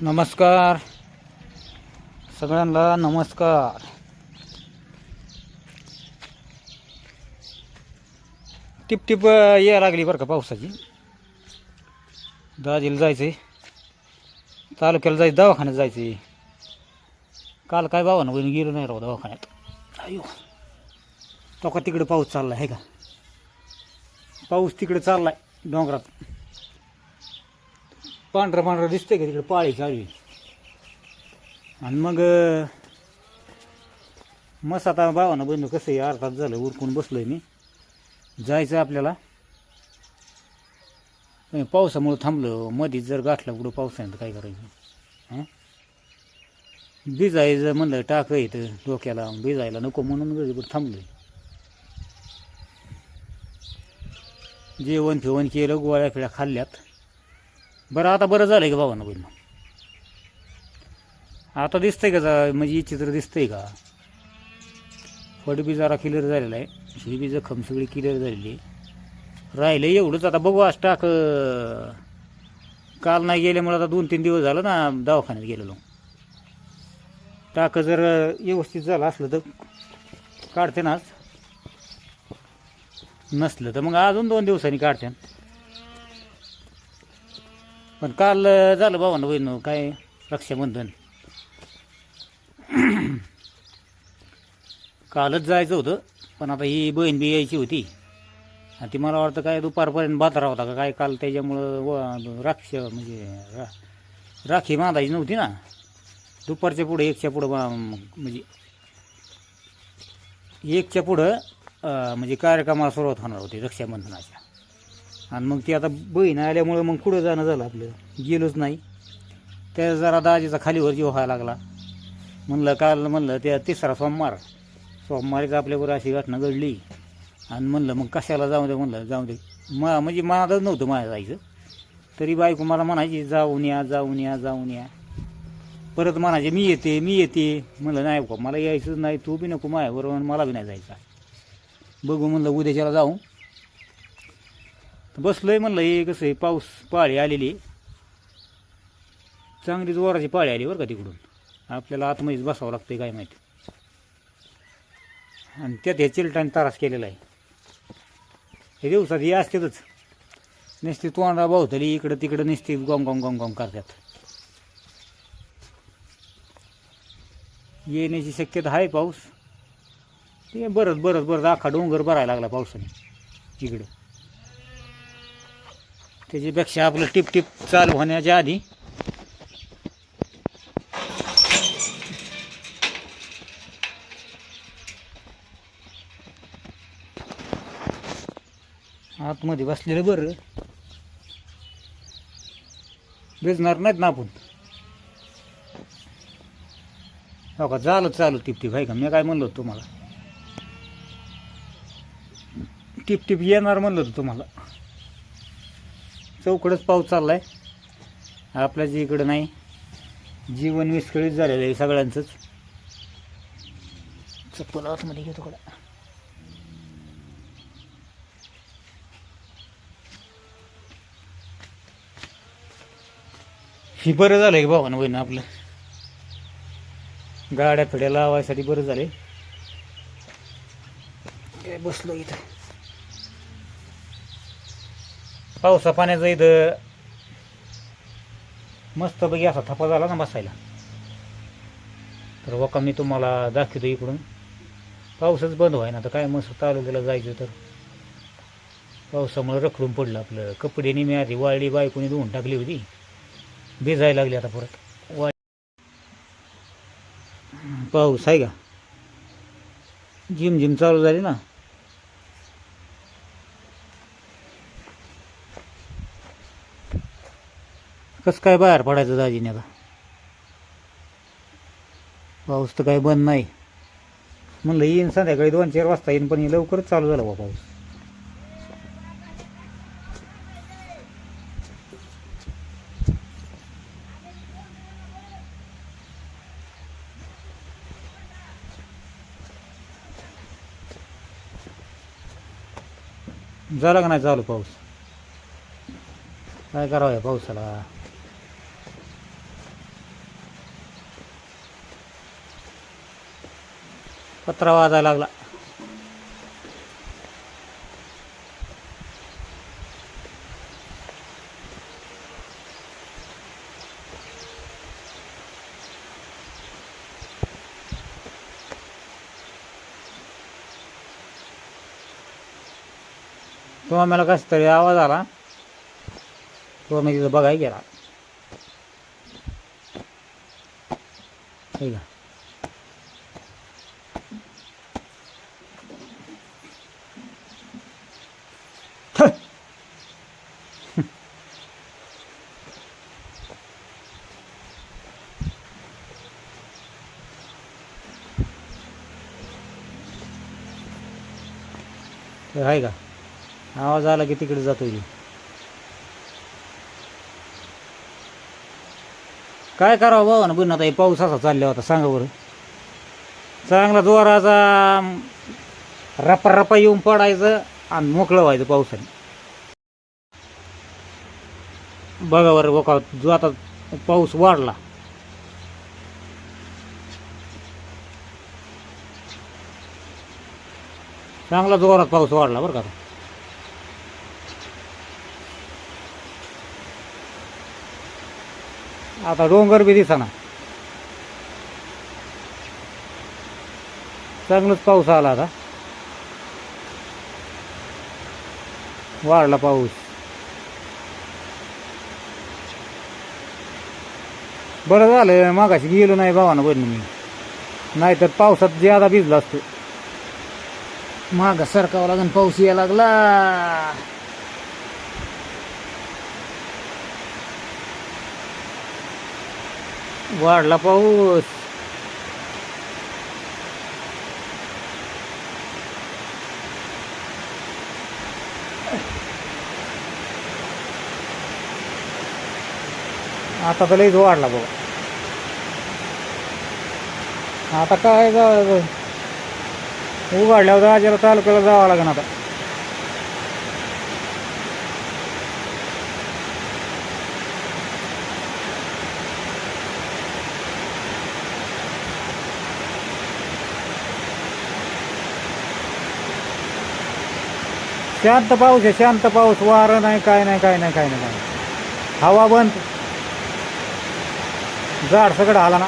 नमस्कार. सगळ्यांना नमस्कार. टिपटिप यायला लागली बरं का पावसाची. दाजीला जायचं आहे तालुक्याला जायचं दवाखान्यात जायचं आहे काल काय भावानं बहिणी गेलो नाही राव दवाखान्यात. अयो. तो का तिकडे पाऊस चालला आहे का? पाऊस तिकडे चाललाय डोंगरात. पांढरं पांढरं दिसतंय का तिकडे? पाळी चालू आहे. आणि मग मस मस्त आता भावानं बहिण कसं आहे? अर्धात झालं उरकून बसलोय मी. जायचं आपल्याला. पावसामुळं थांबलं. मधीच जर गाठला कुठं पावसाने तर काय करायचं? हां भिजायचं म्हणलं टाक येतं डोक्याला. भिजायला नको म्हणून घरी थांबलोय. जेवण फिवण केलं गोळ्या फिळ्या खाल्ल्यात. बरं आता बरं झालं का बाबांना बहिण आता दिसतंय का जा- म्हणजे चित्र दिसतंय का? फट बी जरा क्लिअर झालेला आहे. ही बी जखम सगळी क्लिअर झालेली आहे. राहिलं एवढंच. आता बघू आज टाक काल नाही गेल्यामुळे आता दोन तीन दिवस झालं ना दवाखान्यात गेलेलो. टाक जर व्यवस्थित झालं असलं तर काढते ना आज. नसलं तर मग अजून दोन दिवसांनी काढते. पण काल अं, झालं बाबांना बहिण काय रक्षाबंधन. कालच जायचं होतं पण आता ही बहीण बी यायची होती. आणि ती मला वाटतं काय दुपारपर्यंत बाजारा होता का काय काल त्याच्यामुळं व राक्ष म्हणजे रा राखी बांधायची नव्हती ना. दुपारच्या पुढं एकच्या पुढं बा- म्हणजे एकच्या पुढं अं, म्हणजे कार्यक्रमाला सुरुवात होणार होती रक्षाबंधनाच्या. आणि मग ती आता बहीण आल्यामुळं मग पुढं जाणं झालं आपलं. गेलोच नाही. त्या जरा दाजीचा खालीवर जीव व्हायला लागला. म्हणलं काल म्हणलं त्या तिसरा सोमवार. सोमवारीच आपल्याबरोबर अशी घटना घडली. आणि म्हणलं मग कशाला जाऊ दे म्हणलं जाऊ दे. मा म्हणजे माझं नव्हतं माझ्या जायचं. तरी बायको मला म्हणायची जाऊन या जाऊन या जाऊन या. परत म्हणायचे मी येते मी येते. म्हणलं नाही बा मला यायचं नाही. तू बी नको माझ्याबरोबर मला बी नाही जायचा. बघू म्हणलं उद्याच्याला जाऊ. बसलोय म्हणलं हे कसं आहे पाऊस पाळी आलेली चांगली जोराची पाळी आली बरं का तिकडून. आपल्याला आतमध्येच बसावं लागतं काय माहिती. आणि त्यात हे चिलटाने तारास केलेला आहे. हे दिवसात हे असतातच. नुसती तोंडा भावतली इकडं तिकडं नुसती गॉम गॉम गॉम गॉम करतात. येण्याची शक्यता आहे पाऊस. ते बरंच बरंच बरंच आखा डोंगर भरायला लागला पावसाने. तिकडं त्याच्यापेक्षा आपलं टिप टिप चालू होण्याच्या आधी आतमध्ये बसलेलं बरं. भेजणार नाहीत ना आपण. हो का झालं चालू टिप टिप आहे का? मी काय म्हणलो तुम्हाला? टिप टिप येणार म्हणलं होतं तुम्हाला. चौकडच पाऊस चाललाय. आपल्या जी इकडं नाही जीवन विस्कळीत झालेलं आहे सगळ्यांचंच. चप्पल आतमध्ये घेतो कडा ही बरं झालं की भावानं बहिण आपलं. गाड्या फिड्या लावायसाठी बरं झाले बसलो इथं? पावसा पाण्याचं इथं मस्त बघी असा थपा झाला ना बसायला. तर वका मी तुम्हाला दाखवतो इकडून. पाऊसच बंद व्हाय ना तर काय मस्त तालुक्याला जायचं तर. पावसामुळे रखडून पडलं आपलं. कपडे मी आधी वाळली बायकोनी धुवून टाकली होती. भिजायला लागली आता परत. वा पाऊस आहे का? जिम जिम चालू झाली ना. कसं काय बाहेर पडायचं दाजीने आता? पाऊस तर काय बंद नाही. म्हणलं येईन संध्याकाळी दोन चार वाजता येईन पण लवकरच चालू झाला बा पाऊस. झाला का नाही चालू पाऊस? काय करावं या पावसाला? पत्रा वाजायला लागला. किंवा मला कस तरी आवाज आला. तो मी तिथं बघाय गेला. ठीक आहे ते आहे का? आवाज आला की तिकडे जातो की काय करावं भावा ना पण आता हे पाऊस असा चालला होता सांगा बरं. चांगला जोराचा रपा रपा येऊन पडायचं आणि मोकळं व्हायचं पावसाने. बघा बरं बघा जो आता पाऊस वाढला चांगला जोरात पाऊस वाढला बरं का. आता. डोंगर बी दिसाना. चांगलाच पाऊस आला आता. वाढला पाऊस. बरं झालं मागाशी गेलो नाही भावानं बन मी नाहीतर पावसात ज्यादा भिजला असतो. माग सरकावं लागून पाऊस यायला लागला. वाढला पाऊस. आता तर लईच वाढला बघा. आता काय ग- उघडल्यावर राजाला तालुक्याला जावं लागेल आता. शांत पाऊस आहे शांत पाऊस वारं नाही काय नाही काय नाही काय नाही काय नाही. हवा बंद. झाड सगळं आला ना.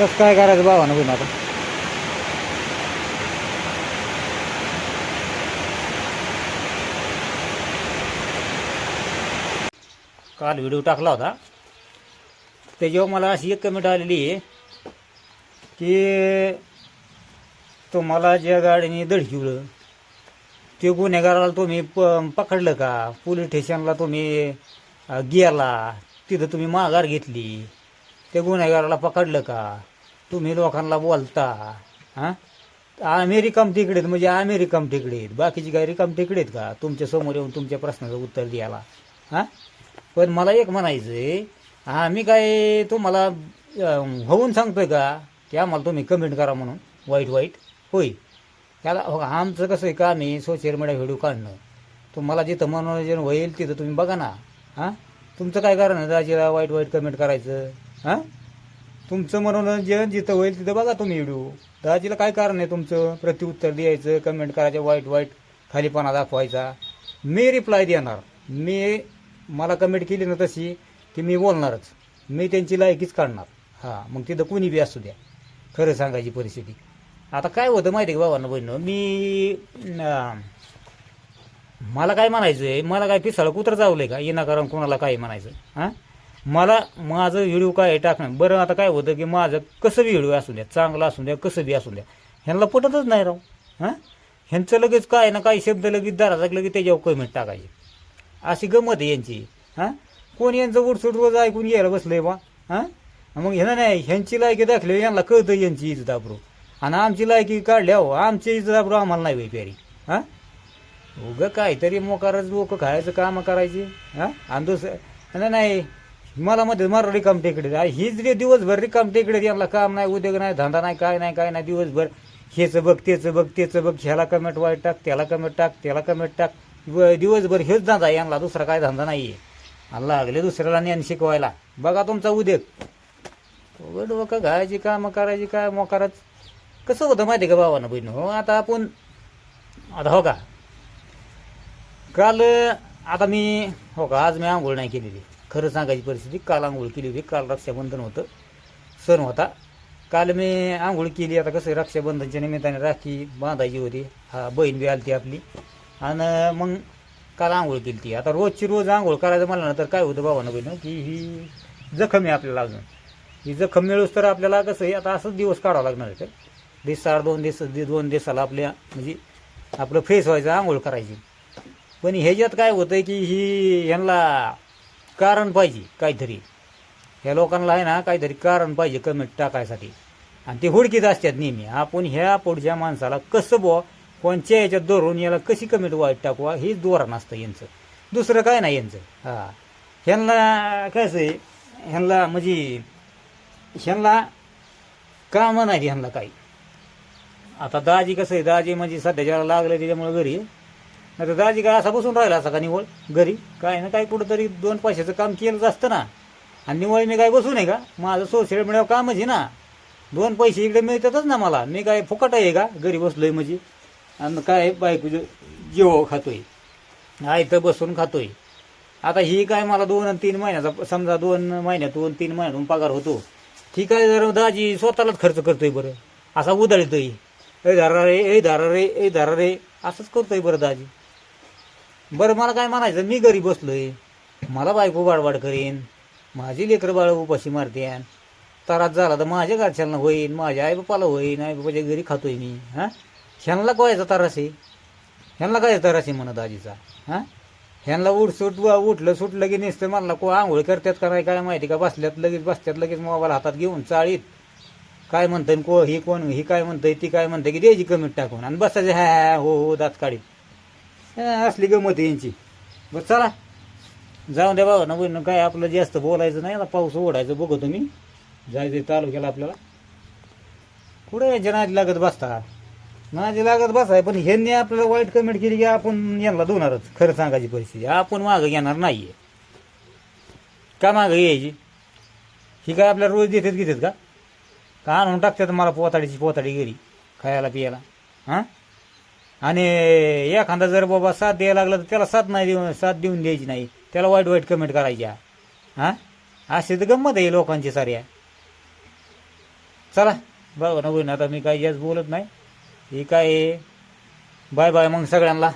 कसं काय करायचं भावानं बघून आता काल व्हिडिओ टाकला होता. त्याच्यावर मला अशी एक कमेंट आलेली आहे की तुम्हाला ज्या गाडीने दडकिवलं ते गुन्हेगाराला तुम्ही प पकडलं का? पोलीस स्टेशनला तुम्ही गेला तिथं तुम्ही माघार घेतली त्या गुन्हेगाराला पकडलं का? तुम्ही लोकांना बोलता हां? आम्ही रिकाम तिकडेत म्हणजे आम्ही रिकाम तिकडेत बाकीची काही रिकाम तिकडेत का? तुमच्यासमोर येऊन तुमच्या प्रश्नाचं उत्तर द्यायला हां? पण मला एक म्हणायचं आहे आम्ही काय तुम्हाला होऊन सांगतोय का? की आम्हाला तुम्ही कमेंट करा म्हणून वाईट वाईट. होय. त्याला हो आमचं कसं आहे का मी सोशल मीडिया व्हिडिओ काढणं. तुम्हाला जिथं मनोरंजन होईल तिथं तुम्ही बघा ना हां? तुमचं काय कारण आहे दाजीला वाईट वाईट कमेंट करायचं हां? तुमचं मनोरंजन जिथं होईल तिथं बघा तुम्ही व्हिडिओ. दादाजीला काय कारण आहे तुमचं? प्रत्युत्तर द्यायचं कमेंट करायचं वाईट वाईट खालीपणा दाखवायचा. मी रिप्लाय देणार. मी मला कमेंट केली ना तशी की मी बोलणारच. मी त्यांची लायकीच काढणार. हां मग तिथं कुणी बी असू द्या. खरं सांगायची परिस्थिती. आता काय होतं माहिती आहे का बाबांना बहिणं मी मला काय म्हणायचं आहे मला काय पिसाळं कुत्र आहे का? येणाकारण कोणाला काय म्हणायचं? हां? मला माझं व्हिडिओ काय आहे टाकणं? बरं आता काय होतं की माझं कसं बी व्हिडिओ असू द्या चांगलं असू द्या कसं बी असू द्या ह्यांना पटतच नाही राव. हां? ह्यांचं लगेच काय ना काही शब्द लगेच दाराचा लगेच त्याच्यावर कमेंट टाकायचे. अशी गमत आहे यांची. हां? कोण यांचं उठसूट रोज ऐकून घ्यायला बसलंय बा? हां? मग ह्यांना नाही ह्यांची लायकी दाखली यांना कळतं यांची इज्जत आबरू आणि आमची लायकी काढल्या हो आमची इज्जत आबरू आम्हाला नाही बाई प्यारी. हां? उगं काहीतरी मोकारच लोक खायचं कामं करायची. हां? आणि दुसरं नाही. मला मध्ये मला रिकाम टेकडे हीच रे दिवसभर रिकाम टेकडे यांना काम नाही उद्योग नाही धंदा नाही काय नाही काय नाही दिवसभर हेच बघ तेच बघ तेच बघ ह्याला कमेंट वाईट टाक त्याला कमेंट टाक त्याला कमेंट टाक. व- दिवसभर हेच धंदा आहे यांना दुसरा काय धंदा नाही आहे. लागले दुसऱ्याला ज्ञान शिकवायला. बघा तुमचा उद्योग. डोकं घायची घालायची कामं करायची काय मोकारच. कसं होतं माहिती आहे का बाबानं बहिण? हो आता आपण आता हो का? काल आता मी हो का आज मी आंघोळ नाही केलेली. खरं सांगायची परिस्थिती काल आंघोळ केली होती काल रक्षाबंधन होतं. सण होता. काल मी आंघोळ केली आता कसं रक्षाबंधनच्या निमित्ताने राखी बांधायची होती. हा बहीण बी आली ती आपली. आणि मग काल आंघोळ केली ती. आता रोजची रोज आंघोळ करायचं म्हणलं ना तर काय होतं बाबानं बहिणं की ही जखम आहे आपल्याला अजून. ही जखम मिळूस तर आपल्याला कसं आहे आता असंच दिवस काढावं लागणार आहे. तर दिवसाआड दोन दिवस दोन दिवसाला आपल्या म्हणजे आपलं फेस व्हायचं आंघोळ करायची. पण ह्याच्यात काय होतं की ही ह्यांना कारण पाहिजे काहीतरी. ह्या लोकांना आहे ना काहीतरी कारण पाहिजे कमेंट टाकायसाठी. आणि ते हुडकीत असतात नेहमी. आपण ह्या पुढच्या माणसाला कसं बुवा कोणच्या ह्याच्यात धरून याला कशी कमेंट वाईट टाकवा हेच धोरण असतं यांचं. दुसरं काय नाही यांचं. हां. ह्यांना कसं आहे ह्यांना म्हणजे ह्यांना कामं नाही ह्यांना काही. आता दाजी कसं आहे दाजी म्हणजे सध्याच्या लागलं त्याच्यामुळे घरी. नाही तर दाजी काय असा बसून राहिला असा का निवळ घरी? काय ना काय कुठंतरी दोन पैशाचं काम केलंच असतं ना. आणि निवळ मी काय बसू नये का? माझं सोशल मीडियावर कामच आहे ना. दोन पैसे इकडे मिळतातच ना मला. मी काय फुकट आहे का? घरी बसलोय म्हणजे. आणि काय बायको जेव खातोय. आहे तर बसून खातोय. आता ही काय मला दोन आणि तीन महिन्याचा समजा दोन महिन्यातून तीन महिन्यातून पगार होतो. ठीक आहे जर दाजी स्वतःलाच खर्च करतोय बरं. असा उधळतोय. ए धारा रे ए धारा रे ए धारा रे. असंच करतोय बरं दाजी. बरं मला काय म्हणायचं? मी घरी बसलोय. मला बायको बाडबाड करेन. माझी लेकरं बाळ उपाशी मारतेन. त्रास झाला तर माझ्या घरच्यांना होईन माझ्या आईबापाला होईन आईबापाच्या घरी खातोय मी हां? ह्यांना कोयचा तरास आहे? ह्यांना काय तरास आहे म्हणत आजीचा हां? ह्यांना उठसूट उठलं सुटलं की नेसतं म्हणला को आंघोळ करतात का नाही? काय माहिती का? बसल्यात लगेच बसत्यात लगेच मोबाईल हातात घेऊन चाळीत. काय म्हणतं को ही कोण? ही काय म्हणतंय? ती काय म्हणतंय? की द्यायची कमेंट टाकून आणि बसायचं ह्या हा हो हो दात काढीत असली गमत आहे यांची. बरं चला. जाऊन द्या बाबा ना बहिण काय आपलं जास्त बोलायचं नाही ना पाऊस ओढायचं बघतो तुम्ही. जायचं तालुक्याला आपल्याला. कुठे यांच्या लागत बसता? नाजी लागत बसाय पण ह्यांनी आपल्याला वाईट कमेंट केली की आपण यांना दोनारच खरं सांगायची परिस्थिती. आपण मागं येणार नाहीये. का मागं यायची ही काय आपल्याला रोज देतात घेतात का? का आणून टाकतात मला पोताडीची पोताडी घरी खायला पियाला हां? आणि एखादा जर बाबा साथ द्यायला लागला तर त्याला साथ नाही देऊन साथ देऊन द्यायची नाही. त्याला वाईट वाईट कमेंट करायच्या. हां? असे तर गंमत आहे लोकांची साऱ्या. चला बघा ना आता मी काही जास्त बोलत नाही. ही काय बाय बाय मग सगळ्यांना.